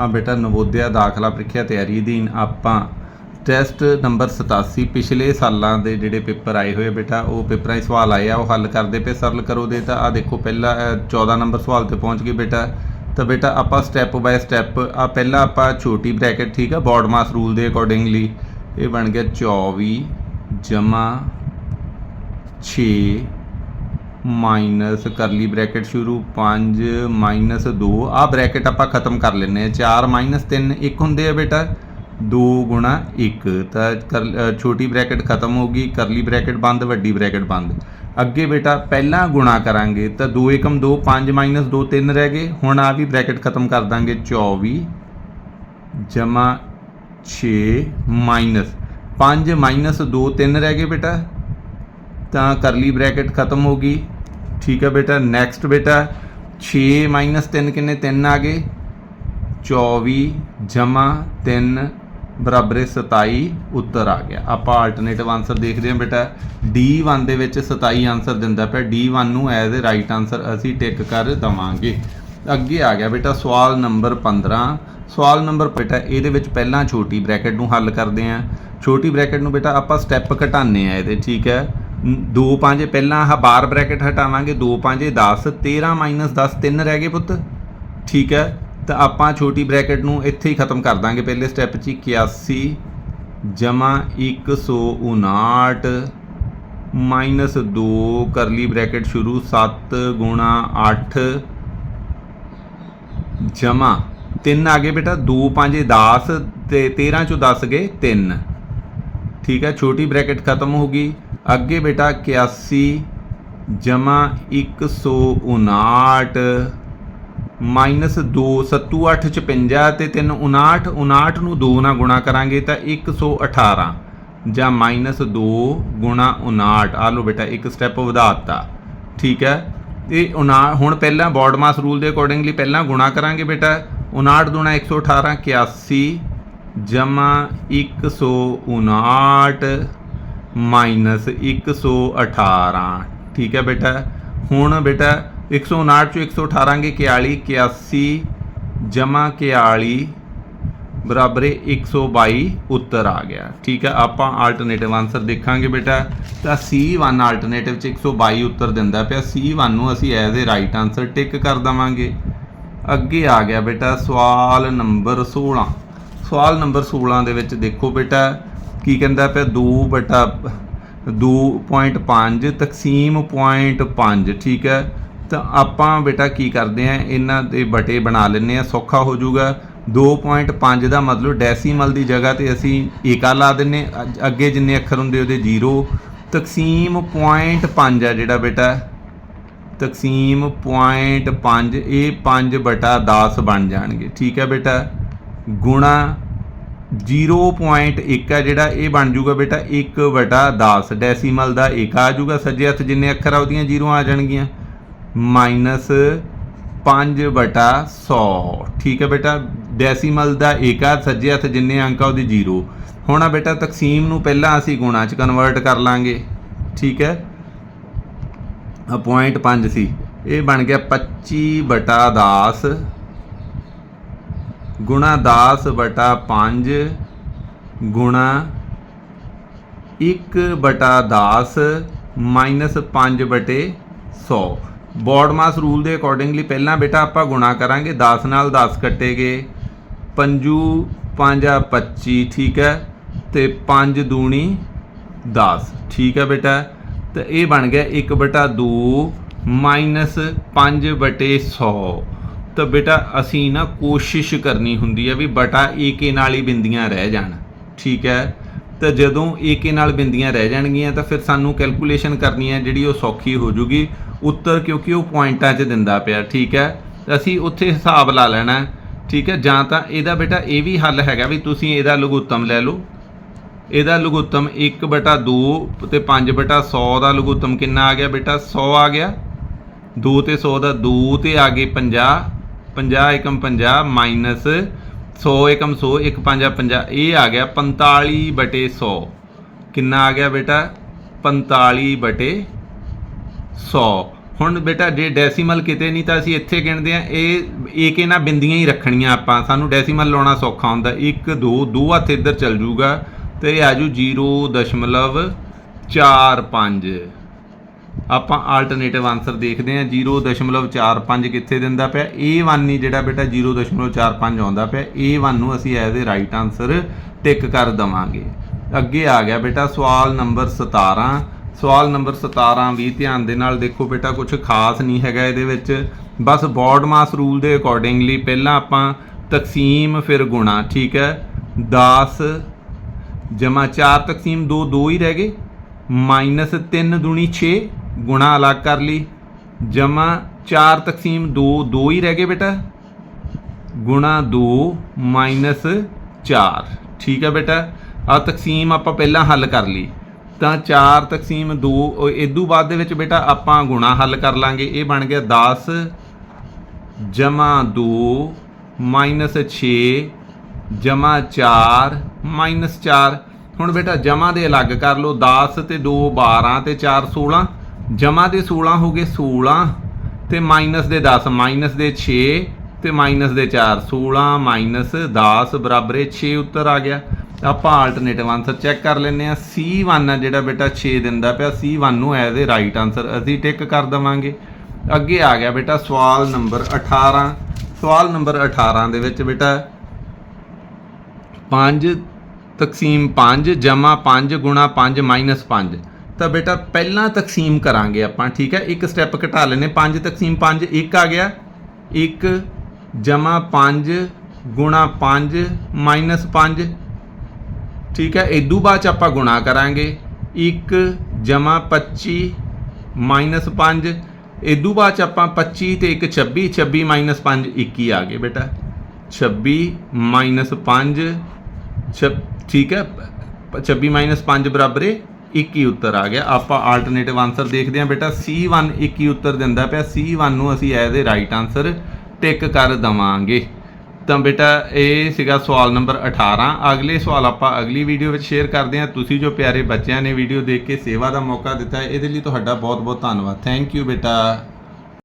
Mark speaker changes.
Speaker 1: ਹਾਂ ਬੇਟਾ ਨਵੋਦਿਆ ਦਾਖਲਾ ਪ੍ਰੀਖਿਆ ਤਿਆਰੀ ਅਧੀਨ ਆਪਾਂ ਟੈਸਟ ਨੰਬਰ 87 ਪਿਛਲੇ ਸਾਲਾਂ ਦੇ ਜਿਹੜੇ ਪੇਪਰ ਆਏ ਹੋਏ ਬੇਟਾ ਉਹ ਪੇਪਰਾਂ 'ਚ ਸਵਾਲ ਆਏ ਆ ਉਹ ਹੱਲ ਕਰਦੇ ਪਏ ਸਰਲ ਕਰੋ ਦੇ ਤਾਂ ਆ ਦੇਖੋ ਪਹਿਲਾ ਅਹ, 14 ਨੰਬਰ ਸਵਾਲ ਤੇ ਪਹੁੰਚ ਗਏ ਬੇਟਾ। ਤਾਂ ਬੇਟਾ ਆਪਾਂ ਸਟੈਪ ਬਾਏ ਸਟੈਪ ਆ ਪਹਿਲਾਂ ਆਪਾਂ ਛੋਟੀ ਬ੍ਰੈਕਟ ਠੀਕ ਆ ਬੋਰਡ ਮਾਸ ਰੂਲ ਦੇ ਅਕੋਰਡਿੰਗਲੀ ਇਹ ਬਣ ਗਿਆ 24 ਜਮਾ 6 ਮਾਈਨਸ ਕਰਲੀ ਬ੍ਰੈਕਟ ਸ਼ੁਰੂ 5 ਮਾਈਨਸ 2 ਆ ਬ੍ਰੈਕਟ ਆਪਾਂ ਖਤਮ ਕਰ ਲੈਨੇ ਆ 4 ਮਾਈਨਸ 3 1 ਹੁੰਦੇ ਆ ਬੇਟਾ। 2 ਗੁਣਾ 1 ਤਾਂ ਕਰ- ਛੋਟੀ ਬ੍ਰੈਕਟ ਖਤਮ ਹੋ ਗਈ, ਕਰਲੀ ਬ੍ਰੈਕਟ ਬੰਦ, ਵੱਡੀ ਬ੍ਰੈਕਟ ਬੰਦ। ਅੱਗੇ ਬੇਟਾ ਪਹਿਲਾਂ ਗੁਣਾ ਕਰਾਂਗੇ ਤਾਂ 2 ਏਕਮ 2 5 ਮਾਈਨਸ 2 3 ਰਹਿ ਗਏ। ਹੁਣ ਆ ਵੀ ਬ੍ਰੈਕਟ ਖਤਮ ਕਰ ਦਾਂਗੇ। 24 ਜਮਾ 6 ਮਾਈਨਸ। 5 ਮਾਈਨਸ 2 3 ਰਹਿ ਗਏ ਬੇਟਾ। ਤਾਂ ਕਰਲੀ ਬ੍ਰੈਕਟ ਖਤਮ ਹੋ ਗਈ। ਠੀਕ ਹੈ ਬੇਟਾ ਨੈਕਸਟ ਬੇਟਾ 6 3 ਕਿੰਨੇ? 3 ਆ ਗਏ। 24 ਜਮਾ 3 ਬਰਾਬਰ ਹੈ 27 ਉੱਤਰ ਆ ਗਿਆ। ਆਪਾਂ ਆਲਟਰਨੇਟਿਵ ਆਨਸਰ ਦੇਖਦੇ ਹਾਂ ਬੇਟਾ। D1 ਦੇ ਵਿੱਚ 27 ਆਨਸਰ ਦਿੰਦਾ ਪਿਆ। D1 ਨੂੰ ਐਜ਼ ਅ ਰਾਈਟ ਆਨਸਰ ਅਸੀਂ ਟਿਕ ਕਰ ਦਵਾਂਗੇ। ਅੱਗੇ ਆ ਗਿਆ ਬੇਟਾ ਸਵਾਲ ਨੰਬਰ 15 ਸਵਾਲ ਨੰਬਰ ਬੇਟਾ, ਇਹਦੇ ਵਿੱਚ ਪਹਿਲਾਂ ਛੋਟੀ ਬ੍ਰੈਕਟ ਨੂੰ ਹੱਲ ਕਰਦੇ ਆਂ ਛੋਟੀ ਬ੍ਰੈਕਟ ਨੂੰ ਬੇਟਾ ਆਪਾਂ ਸਟੈਪ ਘਟਾਉਂਦੇ ਆ ਇਹਦੇ, ਠੀਕ ਹੈ? 2 5 ਪਹਿਲਾਂ ਆਹ ਬਾਰ ਬ੍ਰੈਕਟ ਹਟਾਵਾਂਗੇ 2 5 10 13 10 3 ਰਹਿ ਗਏ ਪੁੱਤ। ਠੀਕ ਹੈ? ਤਾਂ ਆਪਾਂ ਛੋਟੀ ਬ੍ਰੈਕਟ ਨੂੰ ਇੱਥੇ ਹੀ ਖਤਮ ਕਰ ਦਾਂਗੇ ਪਹਿਲੇ ਸਟੈਪ 'ਚ ਹੀ 81 ਜਮਾ 159 ਮਾਈਨਸ 2 ਕਰਲੀ ਬ੍ਰੈਕਟ ਸ਼ੁਰੂ 7 ਗੁਣਾ 8 ਜਮਾ। 3 ਆ ਗਏ ਬੇਟਾ 2 5 10 ਤੇ 13 ਚੋਂ 10 ਗਏ 3 ਠੀਕ ਹੈ? ਛੋਟੀ ਬ੍ਰੈਕਟ ਖਤਮ ਹੋ ਗਈ। ਅੱਗੇ ਬੇਟਾ 81 ਜਮਾ 159 ਮਾਈਨਸ 2 ਸੱਤੂ 8 56 ਤੇ 3 59 59 ਨੂੰ 2 ਨਾਲ ਗੁਣਾ ਕਰਾਂਗੇ ਤਾਂ 118 ਜਾਂ ਮਾਈਨਸ 2 ਗੁਣਾ 59 ਆ ਲਓ ਬੇਟਾ, ਇੱਕ ਸਟੈਪ ਵਧਾਤਾ। ਠੀਕ ਹੈ? ਇਹ 59 ਹੁਣ ਪਹਿਲਾਂ ਬੋਰਡ ਮਾਸ ਰੂਲ ਦੇ ਅਕੋਰਡਿੰਗਲੀ ਪਹਿਲਾਂ ਗੁਣਾ ਕਰਾਂਗੇ ਬੇਟਾ। 59 ਦੁਣਾ 118 81 ਜਮਾ 159 ਮਾਈਨਸ 118 ਠੀਕ ਹੈ ਬੇਟਾ? ਹੁਣ ਬੇਟਾ 159 ਚੋਂ 118 ਗੇ 41 81 ਜਮਾ 41 ਬਰਾਬਰ ਹੈ 122 ਉੱਤਰ ਆ ਗਿਆ। ਠੀਕ ਹੈ, ਆਪਾਂ ਆਲਟਰਨੇਟਿਵ ਆਨਸਰ ਦੇਖਾਂਗੇ ਬੇਟਾ। ਤਾਂ C1 ਆਲਟਰਨੇਟਿਵ ਚ 122 ਉੱਤਰ ਦਿੰਦਾ ਪਿਆ। C1 ਨੂੰ ਅਸੀਂ as a right answer tick ਕਰ ਦਵਾਂਗੇ। ਅੱਗੇ ਆ ਗਿਆ ਬੇਟਾ ਸਵਾਲ ਨੰਬਰ 16 ਸਵਾਲ ਨੰਬਰ 16 ਦੇ ਵਿੱਚ ਦੇਖੋ ਬੇਟਾ ਕੀ ਕਹਿੰਦਾ ਪਿਆ? 2 ਬਟਾ 2.5 ਤਕਸੀਮ 0.5 ਠੀਕ ਹੈ? ਤਾਂ ਆਪਾਂ ਬੇਟਾ ਕੀ ਕਰਦੇ ਆ ਇਹਨਾਂ ਦੇ ਬਟੇ ਬਣਾ ਲੈਂਦੇ ਆ ਸੌਖਾ ਹੋ ਜਾਊਗਾ। 2.5 ਦਾ ਮਤਲਬ ਡੈਸੀਮਲ ਦੀ ਜਗ੍ਹਾ ਤੇ ਅਸੀਂ ਏਕਾ ਲਾ ਦਿੰਨੇ ਅੱਗ- ਅੱਗੇ ਜਿੰਨੇ ਅੱਖਰ ਹੁੰਦੇ ਉਹਦੇ 0 ਤਕਸੀਮ 0.5 ਆ ਜਿਹੜਾ ਬੇਟਾ। ਤਕਸੀਮ 0.5 ਇਹ 5 ਬਟਾ 10 ਬਣ ਜਾਣਗੇ। ਠੀਕ ਹੈ ਬੇਟਾ? ਗੁਣਾ 0.1 ਹੈ ਜਿਹੜਾ, ਇਹ ਬਣ ਜਾਊਗਾ ਬੇਟਾ 1 ਵਟਾ 10 ਡੈਸੀਮਲ ਦਾ 1 ਆ ਜਾਊਗਾ, ਸੱਜੇ ਹੱਥ ਜਿੰਨੇ ਅੱਖਰ ਆ ਉਹਦੀਆਂ 0 ਆ ਜਾਣਗੀਆਂ। ਮਾਈਨਸ 5 ਵਟਾ 100 ਠੀਕ ਹੈ ਬੇਟਾ ਡੈਸੀਮਲ ਦਾ 1 ਆ, ਸੱਜੇ ਹੱਥ ਜਿੰਨੇ ਅੰਕ ਆ ਉਹਦੀ 0 ਹੁਣ ਆ ਬੇਟਾ, ਤਕਸੀਮ ਨੂੰ ਪਹਿਲਾਂ ਅਸੀਂ ਗੁਣਾ ਚ ਕਨਵਰਟ ਕਰ ਲਾਂਗੇ। ਠੀਕ ਹੈ ਆ ਪੁਆਇੰਟ 5 ਸੀ। ਇਹ ਬਣ ਗਿਆ 25 ਬਟਾ 10 ਗੁਣਾ 10 ਬਟਾ 5 ਗੁਣਾ 1 ਬਟਾ 10 ਮਾਈਨਸ 5 ਬਟੇ 100 ਬੋਰਡਮਾਸ ਰੂਲ ਦੇ ਅਕੋਰਡਿੰਗਲੀ ਪਹਿਲਾਂ ਬੇਟਾ ਆਪਾਂ ਗੁਣਾ ਕਰਾਂਗੇ 10 ਨਾਲ 10 ਕੱਟੇਗੇ। ਪੰਜੂ 5 25 ਠੀਕ ਹੈ? ਤੇ 5 ਦੂਣੀ 10 ਠੀਕ ਹੈ ਬੇਟਾ? ਤਾਂ ਇਹ ਬਣ ਗਿਆ 1 ਬਟਾ 2 ਮਾਈਨਸ 5 ਬਟੇ 100 ਤਾਂ ਬੇਟਾ ਅਸੀਂ ਨਾ ਕੋਸ਼ਿਸ਼ ਕਰਨੀ ਹੁੰਦੀ ਹੈ ਵੀ ਬਟਾ ਏਕੇ ਨਾਲ ਹੀ ਬਿੰਦੀਆਂ ਰਹਿ ਜਾਣ। ਠੀਕ ਹੈ? ਤਾਂ ਜਦੋਂ ਏਕੇ ਨਾਲ ਬਿੰਦੀਆਂ ਰਹਿ ਜਾਣਗੀਆਂ ਤਾਂ ਫਿਰ ਸਾਨੂੰ ਕੈਲਕੂਲੇਸ਼ਨ ਕਰਨੀ ਹੈ ਜਿਹੜੀ ਉਹ ਸੌਖੀ ਹੋ ਜੂਗੀ। ਉੱਤਰ ਕਿਉਂਕਿ ਉਹ ਪੁਆਇੰਟਾਂ 'ਚ ਦਿੰਦਾ ਪਿਆ, ਠੀਕ ਹੈ? ਅਸੀਂ ਉੱਥੇ ਹਿਸਾਬ ਲਾ ਲੈਣਾ, ਠੀਕ ਹੈ? ਜਾਂ ਤਾਂ ਇਹਦਾ ਬੇਟਾ ਇਹ ਵੀ ਹੱਲ ਹੈਗਾ ਵੀ ਤੁਸੀਂ ਇਹਦਾ ਲਘੂਤਮ ਲੈ ਲਓ। ਇਹਦਾ ਲਘੁੱਤਮ 1 ਬਟਾ 2 ਤੇ 5 ਬਟਾ 100 ਦਾ ਲਘੁੱਤਮ ਕਿੰਨਾ ਆ ਗਿਆ ਬੇਟਾ? 100 ਆ ਗਿਆ। 2 ਤੇ 100 ਦਾ 2 ਤੇ ਆ ਗਏ 50 50 ਏਕਮ 50 ਮਾਈਨਸ 100 ਏਕਮ 100 1 5 50 ਇਹ ਆ ਗਿਆ 45 ਬਟੇ 100 ਕਿੰਨਾ ਆ ਗਿਆ ਬੇਟਾ? 45 ਬਟੇ 100 ਹੁਣ ਬੇਟਾ ਜੇ ਡੈਸੀਮਲ ਕਿਤੇ ਨਹੀਂ ਤਾਂ ਅਸੀਂ ਇੱਥੇ ਗਿਣਦੇ ਆ ਇਹ ਏਕੇ ਨਾਲ ਬਿੰਦੀਆਂ ਹੀ ਰੱਖਣੀਆਂ ਆਪਾਂ। ਸਾਨੂੰ ਡੈਸੀਮਲ ਲਾਉਣਾ ਸੌਖਾ ਹੁੰਦਾ। 1 2 ਦੋ ਹੱਥ ਇੱਧਰ ਚੱਲ ਜੂਗਾ ਤੇ ਇਹ ਆਜੂ 0.45 ਆਪਾਂ ਆਲਟਰਨੇਟਿਵ ਆਨਸਰ ਦੇਖਦੇ ਹਾਂ। 0.45 ਕਿੱਥੇ ਦਿੰਦਾ ਪਿਆ? A1 ਨਹੀਂ ਜਿਹੜਾ ਬੇਟਾ 0.45 ਆਉਂਦਾ ਪਿਆ। A1 ਨੂੰ ਅਸੀਂ as a right answer tick ਕਰ ਦਵਾਂਗੇ। ਅੱਗੇ ਆ ਗਿਆ ਬੇਟਾ ਸਵਾਲ ਨੰਬਰ 17 ਸਵਾਲ ਨੰਬਰ 17 ਵੀ ਧਿਆਨ ਦੇ ਨਾਲ ਦੇਖੋ ਬੇਟਾ ਕੁਝ ਖਾਸ ਨਹੀਂ ਹੈਗਾ ਇਹਦੇ ਵਿੱਚ। ਬਸ ਬੋਰਡ ਮਾਸ ਰੂਲ ਦੇ ਅਕੋਰਡਿੰਗਲੀ ਪਹਿਲਾਂ ਆਪਾਂ ਤਕਸੀਮ ਫਿਰ ਗੁਣਾ, ਠੀਕ ਹੈ? 10 ਜਮਾ 4 ਤਕਸੀਮ 2 2 ਹੀ ਰਹਿ ਗਏ। ਮਾਈਨਸ 3 ਦੁਣੀ 6 ਗੁਣਾ ਅਲੱਗ ਕਰ ਲਈ। ਜਮਾ 4 ਤਕਸੀਮ 2 2 ਹੀ ਰਹਿ ਗਏ ਬੇਟਾ। ਗੁਣਾ 2 ਮਾਈਨਸ 4 ਠੀਕ ਹੈ ਬੇਟਾ। ਆ ਤਕਸੀਮ ਆਪਾਂ ਪਹਿਲਾਂ ਹੱਲ ਕਰ ਲਈ। ਤਾਂ 4 ਤਕਸੀਮ 2 ਇਦੋਂ ਬਾਅਦ ਦੇ ਵਿੱਚ ਬੇਟਾ ਆਪਾਂ ਗੁਣਾ ਹੱਲ ਕਰ ਲਾਂਗੇ। ਇਹ ਬਣ ਗਿਆ 10 ਜਮਾ 2 ਮਾਈਨਸ 6 ਜਮਾ 4 ਮਾਈਨਸ 4 ਹੁਣ ਬੇਟਾ ਜਮਾ ਦੇ ਅਲੱਗ ਕਰ ਲਓ। 10 ਤੇ 2 12 ਤੇ 4 16 ਜਮਾ ਦੇ 16 ਹੋ ਗਏ 16 ਤੇ ਮਾਈਨਸ ਦੇ 10 ਮਾਈਨਸ ਦੇ 6 ਤੇ ਮਾਈਨਸ ਦੇ 4 16 ਮਾਈਨਸ 10 ਬਰਾਬਰ ਇਹ 6 ਉੱਤਰ ਆ ਗਿਆ। ਆਪਾਂ ਆਲਟਰਨੇਟਿਵ ਆਨਸਰ ਚੈੱਕ ਕਰ ਲੈਂਦੇ ਆ C1 ਆ ਜਿਹੜਾ ਬੇਟਾ 6 ਦਿੰਦਾ ਪਿਆ। C1 ਨੂੰ ਐਜ਼ ਅ ਰਾਈਟ ਆਨਸਰ ਅਸੀਂ ਟਿਕ ਕਰ ਦਵਾਂਗੇ। ਅੱਗੇ ਆ ਗਿਆ ਬੇਟਾ ਸਵਾਲ ਨੰਬਰ 18 ਸਵਾਲ ਨੰਬਰ 18 ਦੇ ਵਿੱਚ ਬੇਟਾ 5 ਤਕਸੀਮ 5 ਜਮਾ 5 ਗੁਣਾ 5 ਮਾਈਨਸ 5 ਤਾਂ ਬੇਟਾ ਪਹਿਲਾਂ ਤਕਸੀਮ ਕਰਾਂਗੇ ਆਪਾਂ, ਠੀਕ ਹੈ? ਇੱਕ ਸਟੈਪ ਘਟਾ ਲੈਨੇ 5 ਤਕਸੀਮ 5 1 ਆ ਗਿਆ। 1 ਜਮਾ 5 ਗੁਣਾ 5 ਮਾਈਨਸ 5 ਠੀਕ ਹੈ? ਇਦੋਂ ਬਾਅਦ ਚ ਆਪਾਂ ਗੁਣਾ ਕਰਾਂਗੇ। 1 ਜਮਾ 25 ਮਾਈਨਸ 5 ਇਦੋਂ ਬਾਅਦ ਚ ਆਪਾਂ 25 ਤੇ 1 26 26 ਮਾਈਨਸ 5 21 ਆ ਗਏ ਬੇਟਾ। 26 ਮਾਈਨਸ 5 ਛ- ਠੀਕ ਹੈ? 26 ਮਾਈਨਸ 5 ਬਰਾਬਰ ਹੈ 21 ਉੱਤਰ ਆ ਗਿਆ। ਆਪਾਂ ਆਲਟਰਨੇਟਿਵ ਆਨਸਰ ਦੇਖਦੇ ਹਾਂ ਬੇਟਾ। C1 21 ਉੱਤਰ ਦਿੰਦਾ ਪਿਆ। C1 ਨੂੰ ਅਸੀਂ as a right answer tick ਕਰ ਦਵਾਂਗੇ। ਤਾਂ ਬੇਟਾ, ਇਹ ਸੀਗਾ ਸਵਾਲ ਨੰਬਰ 18 ਅਗਲੇ ਸਵਾਲ ਆਪਾਂ ਅਗਲੀ ਵੀਡੀਓ ਵਿੱਚ ਸ਼ੇਅਰ ਕਰਦੇ ਹਾਂ। ਤੁਸੀਂ ਜੋ ਪਿਆਰੇ ਬੱਚਿਆਂ ਨੇ ਵੀਡੀਓ ਦੇਖ ਕੇ ਸੇਵਾ ਦਾ ਮੌਕਾ ਦਿੱਤਾ ਹੈ, ਇਹਦੇ ਲਈ ਤੁਹਾਡਾ ਬਹੁਤ ਬਹੁਤ ਧੰਨਵਾਦ। ਥੈਂਕ ਯੂ ਬੇਟਾ।